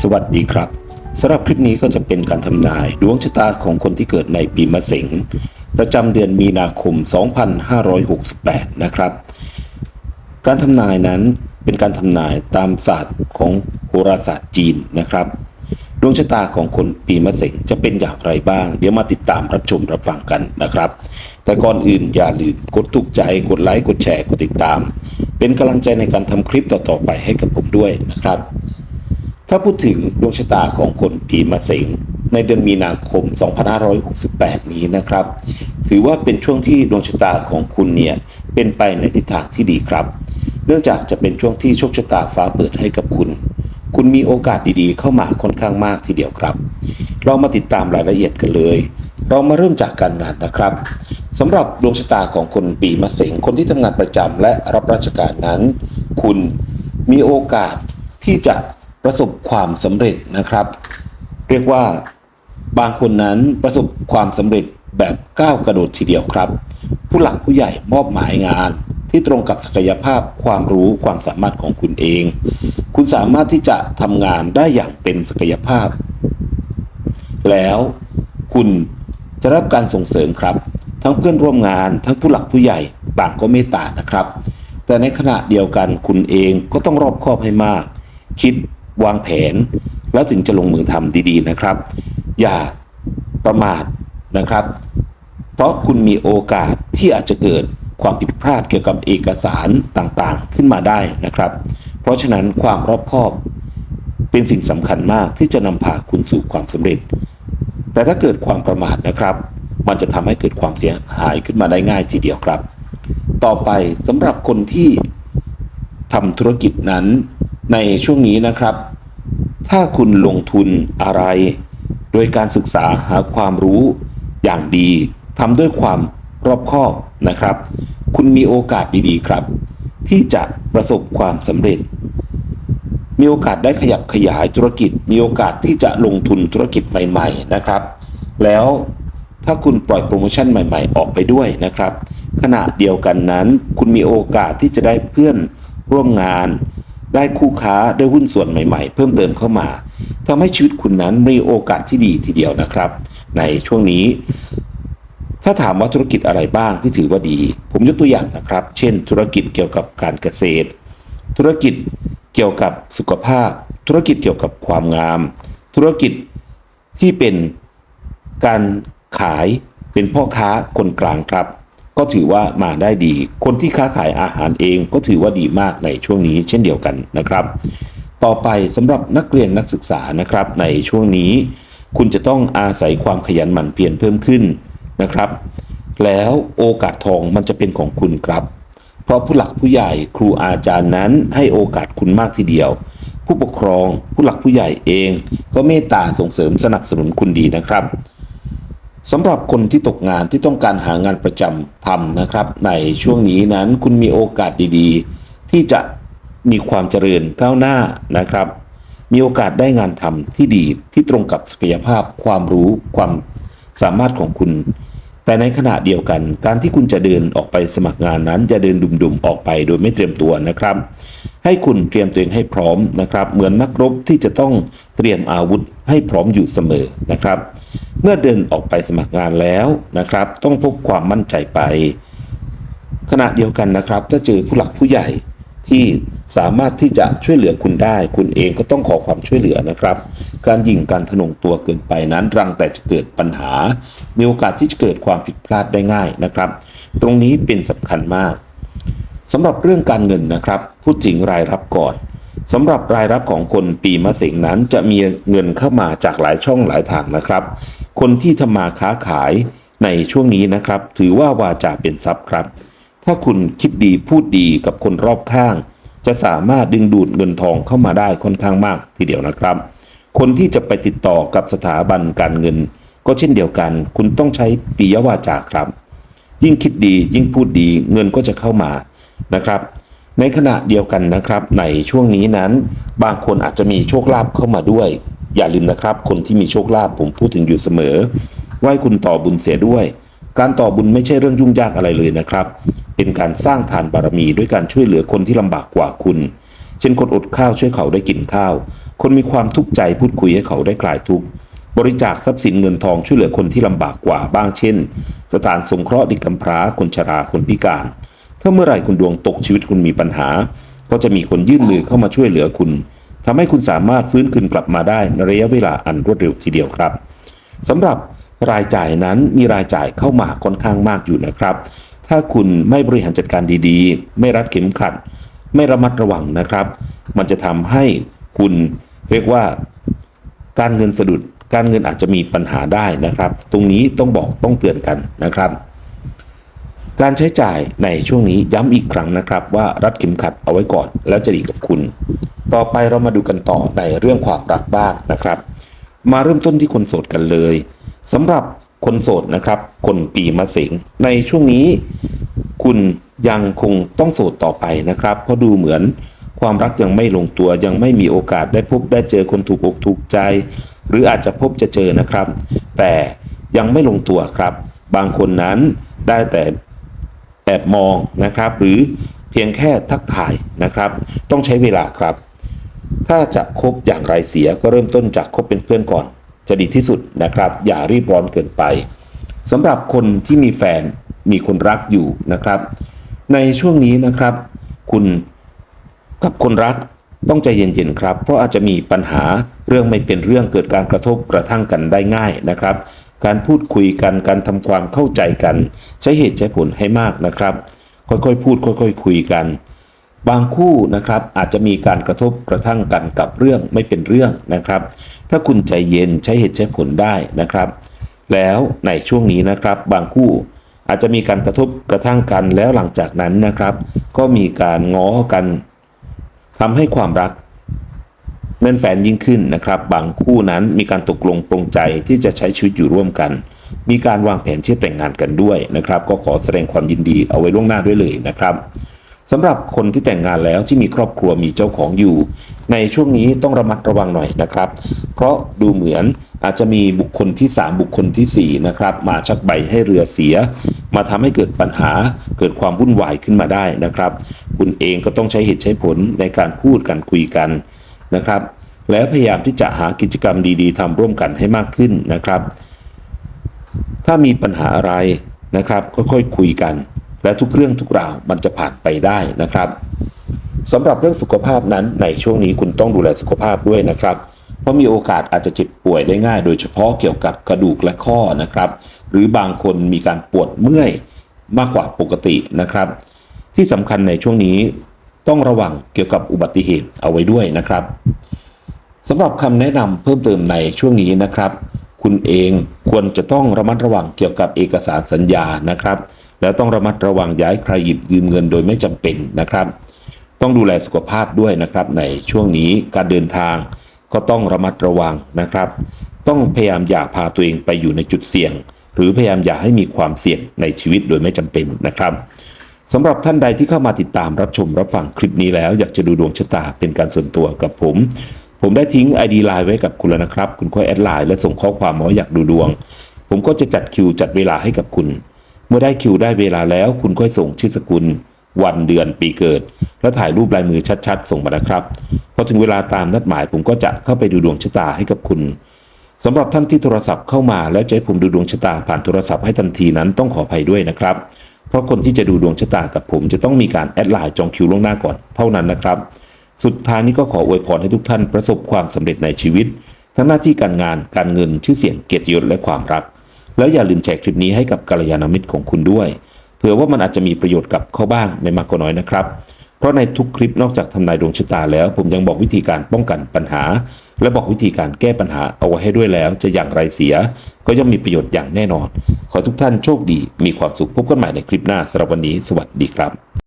สวัสดีครับสำหรับคลิปนี้ก็จะเป็นการทำนายดวงชะตาของคนที่เกิดในปีมะเสงประจำเดือนมีนาคม 2568 นะครับ การทำนายนั้นเป็นการทำนายตามศาสตร์ของโหราศาสตร์จีนนะครับ ดวงชะตาของคนปีมะเสงจะเป็นอย่างไรบ้าง เดี๋ยวมาติดตามรับชมรับฟังกันนะครับ แต่ก่อนอื่นอย่าลืมกดถูกใจกดไลค์กดแชร์กดติดตาม เป็นกำลังใจในการทำคลิปต่อๆไปให้กับผมด้วยนะครับ ถ้าพูดถึงดวงชะตาของคนปีมะเสงในเดือนมีนาคม 2568 นี้นะครับ ถือว่าเป็นช่วงที่ดวงชะตาของคุณเนี่ยเป็นไปในทิศทางที่ดีครับ เนื่องจากจะเป็นช่วงที่โชคชะตาฟ้าเปิดให้กับคุณ คุณมีโอกาสดีๆ เข้ามาค่อนข้างมากทีเดียวครับ เรามาติดตามรายละเอียดกันเลย เรามาเริ่มจากการงานนะครับสำหรับดวงชะตาของคนปีมะเสงคนที่ทำงานประจำและรับราชการนั้น คุณมีโอกาสที่จะ ประสบความสำเร็จนะครับ เรียกว่าบางคนนั้นประสบความสำเร็จแบบก้าวกระโดดทีเดียวครับ ผู้หลักผู้ใหญ่มอบหมายงาน ที่ตรงกับศักยภาพความรู้ความสามารถของคุณเอง คุณสามารถที่จะทำงานได้อย่างเต็มศักยภาพ แล้วคุณจะรับการส่งเสริมครับ ทั้งเพื่อนร่วมงานทั้งผู้หลักผู้ใหญ่ต่างก็เมตตานะครับ แต่ในขณะเดียวกันคุณเองก็ต้องรอบคอบให้มาก คิด วางแผน แล้วถึงจะลงมือทำดีๆนะครับ อย่าประมาทนะครับ เพราะคุณมีโอกาสที่อาจจะเกิดความผิดพลาดเกี่ยวกับเอกสารต่างๆ ขึ้นมาได้นะครับ เพราะฉะนั้นความรอบคอบ เป็นสิ่งสำคัญมากที่จะนำพาคุณสู่ความสำเร็จ แต่ถ้าเกิดความประมาทนะครับ มันจะทำให้เกิดความเสียหายขึ้นมาได้ง่ายทีเดียวครับ ต่อไปสำหรับคนที่ทำธุรกิจนั้น ในช่วงนี้นะครับ ถ้าคุณลงทุนอะไร โดยการศึกษาหาความรู้อย่างดีทำด้วยความรอบคอบนะครับ คุณมีโอกาสดีๆครับ ที่จะประสบความสำเร็จ มีโอกาสได้ขยับขยายธุรกิจ มีโอกาสที่จะลงทุนธุรกิจใหม่ ๆ นะครับ แล้วถ้าคุณปล่อยโปรโมชั่นใหม่ๆ ออกไปด้วยนะครับ ขณะเดียวกันนั้น คุณมีโอกาสที่จะได้เพื่อนร่วมงาน ได้คู่ค้าได้หุ้นส่วนใหม่ๆ เพิ่มเติมเข้ามาทำให้ชีวิตคุณนั้นมีโอกาสที่ดีทีเดียวนะครับ ในช่วงนี้ ถ้าถามว่าธุรกิจอะไรบ้างที่ถือว่าดี ผมยกตัวอย่างนะครับ เช่น ธุรกิจเกี่ยวกับการเกษตร ธุรกิจเกี่ยวกับสุขภาพ ธุรกิจเกี่ยวกับความงาม ธุรกิจที่เป็นการขายเป็นพ่อค้าคนกลางครับ ก็ถือว่ามาได้ดี คนที่ค้าขายอาหารเองก็ถือว่าดีมากในช่วงนี้เช่นเดียวกันนะครับ ต่อไปสำหรับนักเรียนนักศึกษานะครับในช่วงนี้ คุณจะต้องอาศัยความขยันหมั่นเพียรเพิ่มขึ้นนะครับ แล้วโอกาสทองมันจะเป็นของคุณครับเพราะผู้หลักผู้ใหญ่ครูอาจารย์นั้นให้โอกาสคุณมากทีเดียว ผู้ปกครองผู้หลักผู้ใหญ่เอง ก็เมตตาส่งเสริมสนับสนุนคุณดีนะครับ สำหรับคนที่ตกงานที่ต้องการหางานประจำทำนะครับ ในช่วงนี้นั้นคุณมีโอกาสดีๆ ที่จะมีความเจริญก้าวหน้านะครับ มีโอกาสได้งานทำที่ดีที่ตรงกับศักยภาพความรู้ความสามารถของคุณ แต่ในขณะเดียวกัน การที่คุณจะเดินออกไปสมัครงานนั้นจะเดินดุมๆออกไปโดยไม่เตรียมตัวนะครับ ให้คุณเตรียมตัวเองให้พร้อมนะครับ เหมือนนักรบที่จะต้องเตรียมอาวุธให้พร้อมอยู่เสมอนะครับ เมื่อเดินออกไปสมัครงานแล้วนะครับ ต้องพกความมั่นใจไป ขณะเดียวกันนะครับ ถ้าเจอผู้หลักผู้ใหญ่ที่ สามารถที่จะช่วยเหลือคุณได้ คุณเองก็ต้องขอความช่วยเหลือนะครับ การยิงการทะนงตัวเกินไปนั้นรังแต่จะเกิดปัญหา มีโอกาสที่จะเกิดความผิดพลาดได้ง่ายนะครับ ตรงนี้เป็นสำคัญมากสำหรับเรื่องการเงินนะครับ พูดถึงรายรับก่อนสำหรับรายรับของคนปีมะเสงนั้นจะมีเงินเข้ามาจากหลายช่องหลายทางนะครับ คนที่ทำมาค้าขายในช่วงนี้นะครับ ถือว่าวาจาเป็นทรัพย์ครับ ถ้าคุณคิดดีพูดดีกับคนรอบข้าง จะสามารถดึงดูดเงินทองเข้ามาได้ค่อนข้างมากทีเดียวนะครับ คนที่จะไปติดต่อกับสถาบันการเงิน ก็เช่นเดียวกัน คุณต้องใช้ปิยวาจาครับ ยิ่งคิดดียิ่งพูดดีเงินก็จะเข้ามานะครับ ในขณะเดียวกันนะครับ ในช่วงนี้นั้น บางคนอาจจะมีโชคลาภเข้ามาด้วย อย่าลืมนะครับ คนที่มีโชคลาภผมพูดถึงอยู่เสมอไหว้คุณต่อบุญเสียด้วย การต่อบุญไม่ใช่เรื่องยุ่งยากอะไรเลยนะครับ เป็นการสร้างทานบารมีด้วยการช่วยเหลือคนที่ลำบากกว่าคุณ เช่นคนอดข้าวช่วยเขาได้กินข้าว คนมีความทุกข์ใจพูดคุยให้เขาได้คลายทุกข์บริจาคทรัพย์สินเงินทองช่วยเหลือคนที่ลำบากกว่าบ้างเช่น สถานสงเคราะห์เด็กกำพร้าคนชราคนพิการ ถ้าเมื่อไหร่คุณดวงตกชีวิตคุณมีปัญหา ก็จะมีคนยื่นมือเข้ามาช่วยเหลือคุณทำให้คุณสามารถฟื้นคืนกลับมาได้ในระยะเวลาอันรวดเร็วทีเดียวครับสำหรับรายจ่ายนั้นมีรายจ่ายเข้ามาค่อนข้างมากอยู่นะครับ ถ้าคุณไม่บริหารจัดการดีๆ ไม่รัดเข็มขัด ไม่ระมัดระวังนะครับ มันจะทำให้คุณเรียกว่าการเงินสะดุด การเงินอาจจะมีปัญหาได้นะครับ ตรงนี้ต้องบอกต้องเตือนกันนะครับ การใช้จ่ายในช่วงนี้ย้ำอีกครั้งนะครับ ว่ารัดเข็มขัดเอาไว้ก่อน แล้วจะดีกับคุณ ต่อไปเรามาดูกันต่อในเรื่องความรักบ้างนะครับ มาเริ่มต้นที่คนโสดกันเลยสำหรับ คนโสดนะครับ คนปีมะเสงในช่วงนี้ คุณยังคงต้องโสดต่อไปนะครับ เพราะดูเหมือนความรักยังไม่ลงตัวยังไม่มีโอกาสได้พบได้เจอคนถูกอกถูกใจ หรืออาจจะพบจะเจอนะครับ แต่ยังไม่ลงตัวครับ บางคนนั้นได้แต่แอบมองนะครับ หรือเพียงแค่ทักทายนะครับ ต้องใช้เวลาครับ ถ้าจะคบอย่างไรเสียก็เริ่มต้นจากคบเป็นเพื่อนก่อน จะดีที่สุดนะครับ อย่ารีบร้อนเกินไปสำหรับคนที่มีแฟนมีคนรักอยู่นะครับ ในช่วงนี้นะครับ คุณกับคนรักต้องใจเย็นๆครับ เพราะอาจจะมีปัญหาเรื่องไม่เป็นเรื่องเกิดการกระทบกระทั่งกันได้ง่ายนะครับ การพูดคุยกันการทำความเข้าใจกัน ใช้เหตุใช้ผลให้มากนะครับ ค่อยๆ พูด ค่อยๆ คุยกัน บางคู่นะครับอาจจะมีการกระทบกระทั่งกันกับเรื่องไม่เป็นเรื่องนะครับ ถ้าคุณใจเย็นใช้เหตุใช้ผลได้นะครับ แล้วในช่วงนี้นะครับ บางคู่อาจจะมีการกระทบกระทั่งกันแล้วหลังจากนั้นนะครับ ก็มีการง้อกันทำให้ความรักแน่นแฟนยิ่งขึ้นนะครับ บางคู่นั้นมีการตกลงปรงใจที่จะใช้ชีวิตอยู่ร่วมกัน มีการวางแผนที่จะแต่งงานกันด้วยนะครับ ก็ขอแสดงความยินดีเอาไว้ล่วงหน้าด้วยเลยนะครับ สำหรับคนที่แต่งงานแล้วที่มีครอบครัวมีเจ้าของอยู่ ในช่วงนี้ต้องระมัดระวังหน่อยนะครับ เพราะดูเหมือนอาจจะมีบุคคลที่ 3 บุคคลทีสี่4 นะครับ มาชักใบให้เรือเสีย มาทำให้เกิดปัญหาเกิดความวุ่นวายขึ้นมาได้นะครับ คุณเองก็ต้องใช้เหตุใช้ผลในการพูดกันคุยกันนะครับ แล้วพยายามที่จะหากิจกรรมดีๆทำร่วมกันให้มากขึ้นนะครับ ถ้ามีปัญหาอะไรนะครับค่อยๆคุยกัน และทุกเรื่องทุกราวมันจะผ่านไปได้นะครับสำหรับเรื่องสุขภาพนั้นในช่วงนี้คุณต้องดูแลสุขภาพด้วยนะครับ เพราะมีโอกาสอาจจะเจ็บป่วยได้ง่าย โดยเฉพาะเกี่ยวกับกระดูกและข้อนะครับ หรือบางคนมีการปวดเมื่อยมากกว่าปกตินะครับ ที่สำคัญในช่วงนี้ต้องระวังเกี่ยวกับอุบัติเหตุเอาไว้ด้วยนะครับสำหรับคำแนะนำเพิ่มเติมในช่วงนี้นะครับ คุณเองควรจะต้องระมัดระวังเกี่ยวกับเอกสารสัญญานะครับ แล้วต้องระมัดระวังย้ายใครหยิบยืมเงินโดยไม่จำเป็นนะครับ ต้องดูแลสุขภาพด้วยนะครับ ในช่วงนี้การเดินทางก็ต้องระมัดระวังนะครับ ต้องพยายามอย่าพาตัวเองไปอยู่ในจุดเสี่ยง หรือพยายามอย่าให้มีความเสี่ยงในชีวิตโดยไม่จำเป็นนะครับสำหรับท่านใดที่เข้ามาติดตามรับชมรับฟังคลิปนี้แล้ว อยากจะดูดวงชะตาเป็นการส่วนตัวกับผม ผมได้ทิ้ง ID ไลน์ไว้กับคุณแล้วนะครับ คุณค่อยแอดไลน์และส่งข้อความมาว่าอยากดูดวง ผมก็จะจัดคิวจัดเวลาให้กับคุณ เมื่อได้คิวได้เวลาแล้ว คุณค่อยส่งชื่อสกุล วันเดือนปีเกิด และถ่ายรูปลายมือชัดๆ ส่งมานะครับพอถึงเวลาตามนัดหมายผมก็จะเข้าไปดูดวงชะตาให้กับคุณสำหรับท่านที่โทรศัพท์เข้ามาแล้วจะให้ผมดูดวงชะตาผ่านโทรศัพท์ให้ทันทีนั้นต้องขออภัยด้วยนะครับ เพราะคนที่จะดูดวงชะตากับผมจะต้องมีการแอดไลน์จองคิวล่วงหน้าก่อนเท่านั้นนะครับ สุดท้ายนี้ก็ขออวยพรให้ทุกท่านประสบความสำเร็จในชีวิต ทั้งหน้าที่การงานการเงินชื่อเสียงเกียรติยศและความรัก แล้วอย่าลืมแชร์คลิปนี้ให้กับกัลยาณมิตรของคุณด้วย เผื่อว่ามันอาจจะมีประโยชน์กับเขาบ้างไม่มากก็น้อยนะครับ เพราะในทุกคลิปนอกจากทำนายดวงชะตาแล้ว ผมยังบอกวิธีการป้องกันปัญหา และบอกวิธีการแก้ปัญหาเอาไว้ให้ด้วยแล้ว จะอย่างไรเสีย ก็ย่อมมีประโยชน์อย่างแน่นอน ขอทุกท่านโชคดีมีความสุขพบกันใหม่ในคลิปหน้าสำหรับวันนี้ สวัสดีครับ